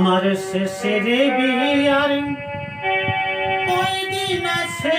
আমার শেষের বিয়ার কয়দিন আছে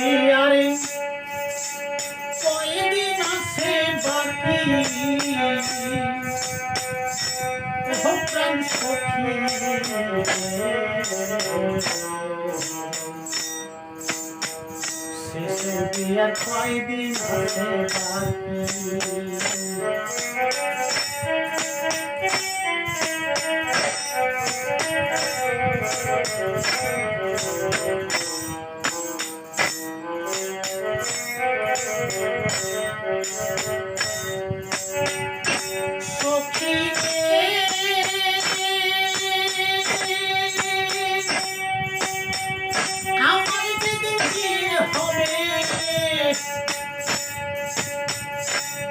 বিয়ারে কয়দিন আছে বাকি। ও প্রাণ সখী। শেষের বিয়ার কয়দিন আছে বাকি?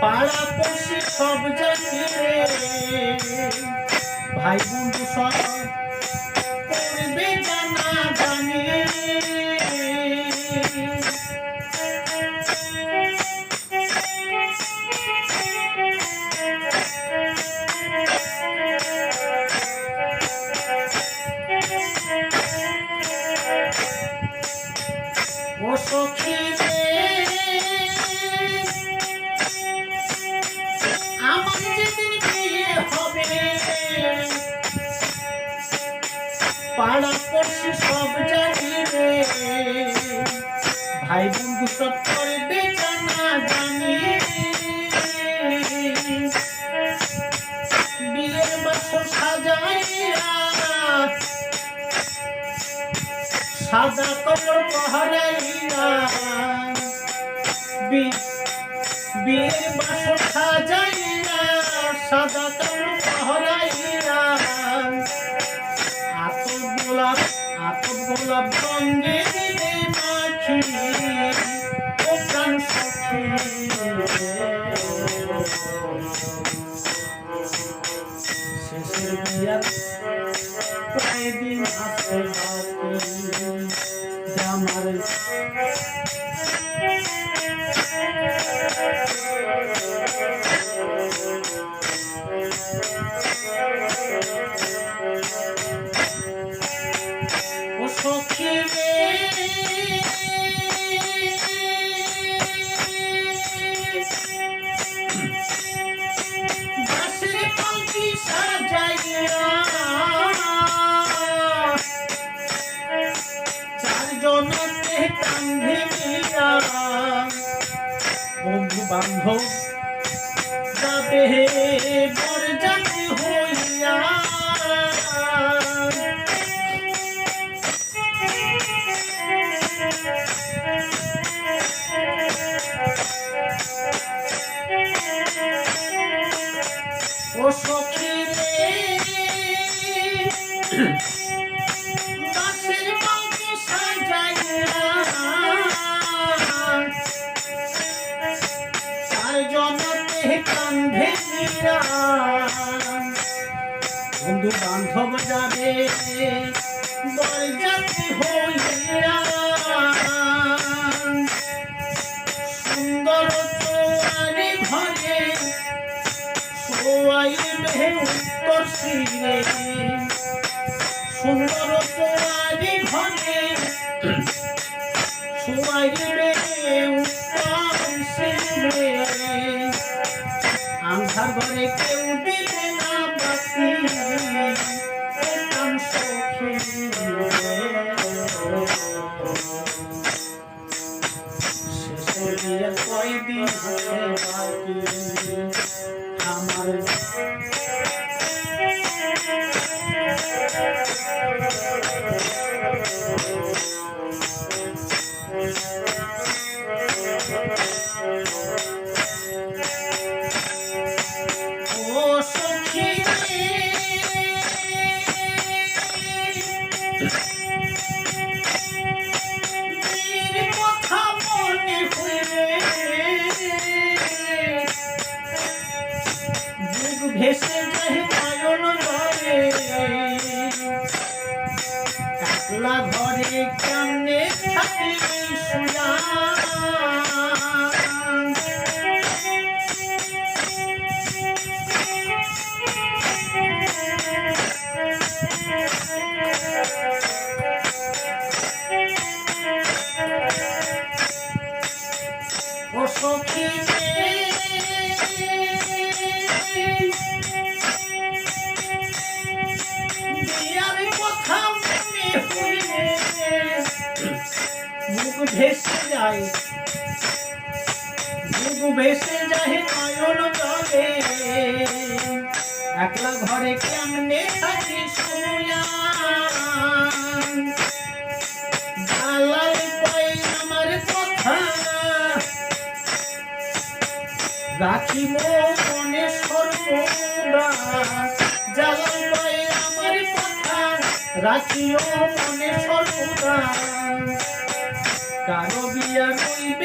পাড়া পড়শি সব জানি ভাই বন্ধু সখী ভাই বন্ধু, সব করবে জানা জানি। বিয়ের বাসর সাজাইয়া সাদা কাপড় পহরাইয়া বিয়ের বাসর সাজাইয়া সাদা কাপড় পহরাইয়া বান্ধব। যাবে বরযাত্রী হইয়া। ও সখী বন্ধু যাবে বরযাত্রী হইয়া। সুন্দর চোয়ারি ঘরে শোয়াইবে উত্তর শিরে Yeah. ভেসে যায়। মুখ ভেসে যায় নয়ন জলে। একলা ঘরে কেমনে থাকি পাই আমার কথা রাখিব মনে সর্বদা। পাই আমার কথা রাখিও মনে সর্বদা। Cano Villa, mi